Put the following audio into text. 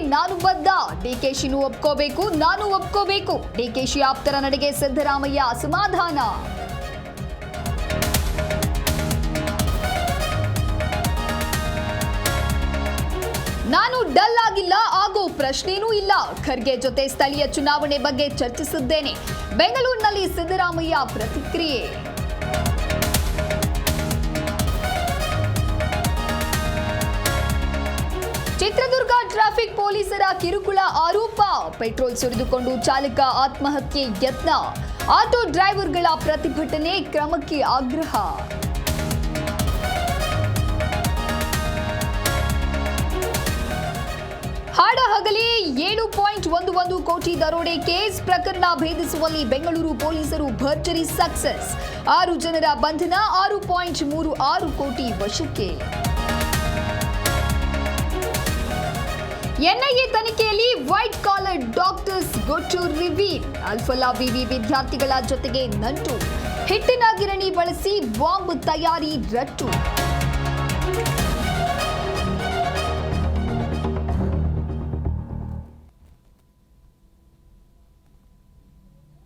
ನಾನು ಬದ್ಧ ಡಿಕೆಶಿನೂ ಒಪ್ಕೋಬೇಕು, ನಾನು ಒಪ್ಕೋಬೇಕು. ಡಿಕೆಶಿ ಆಪ್ತರ ನಡೆಗೆ ಸಿದ್ದರಾಮಯ್ಯ ಅಸಮಾಧಾನ. ನಾನು ಡಲ್ ಆಗಿಲ್ಲ, ಹಾಗೂ ಪ್ರಶ್ನೆನೂ ಇಲ್ಲ. ಖರ್ಗೆ ಜೊತೆ ಸ್ಥಳೀಯ ಚುನಾವಣೆ ಬಗ್ಗೆ ಚರ್ಚಿಸಿದ್ದೇನೆ. ಬೆಂಗಳೂರಿನಲ್ಲಿ ಸಿದ್ದರಾಮಯ್ಯ ಪ್ರತಿಕ್ರಿಯೆ. ಪೊಲೀಸರ ಕಿರುಕುಳ ಆರೋಪ. ಪೆಟ್ರೋಲ್ ಸುರಿದುಕೊಂಡು ಚಾಲಕ ಆತ್ಮಹತ್ಯೆ ಯತ್ನ. ಆಟೋ ಡ್ರೈವರ್ಗಳ ಪ್ರತಿಭಟನೆ ಕ್ರಮಕ್ಕೆ ಆಗ್ರಹ. ಹಾಡಹಗಲಿ ಏಳು ಪಾಯಿಂಟ್ ಒಂದು ಒಂದು ಕೋಟಿ ದರೋಡೆ ಕೇಸ್ ಪ್ರಕರಣ ಭೇದಿಸುವಲ್ಲಿ ಬೆಂಗಳೂರು ಪೊಲೀಸರು ಭರ್ಜರಿ ಸಕ್ಸಸ್. ಆರು ಜನರ ಬಂಧನ ಆರು ಪಾಯಿಂಟ್ ಮೂರು ಆರು ಕೋಟಿ ವಶಕ್ಕೆ. ಎನ್ಐಎ ತನಿಖೆಯಲ್ಲಿ ವೈಟ್ ಕಾಲರ್ ಡಾಕ್ಟರ್ಸ್ ಗೊಟ್ಟು ರಿವೀಲ್. ಅಲ್ಫಲಾ ವಿವಿ ವಿದ್ಯಾರ್ಥಿಗಳ ಜೊತೆಗೆ ನಂಟು. ಹಿಟ್ಟಿನ ಗಿರಣಿ ಬಳಸಿ ಬಾಂಬ್ ತಯಾರಿ ರಟ್ಟು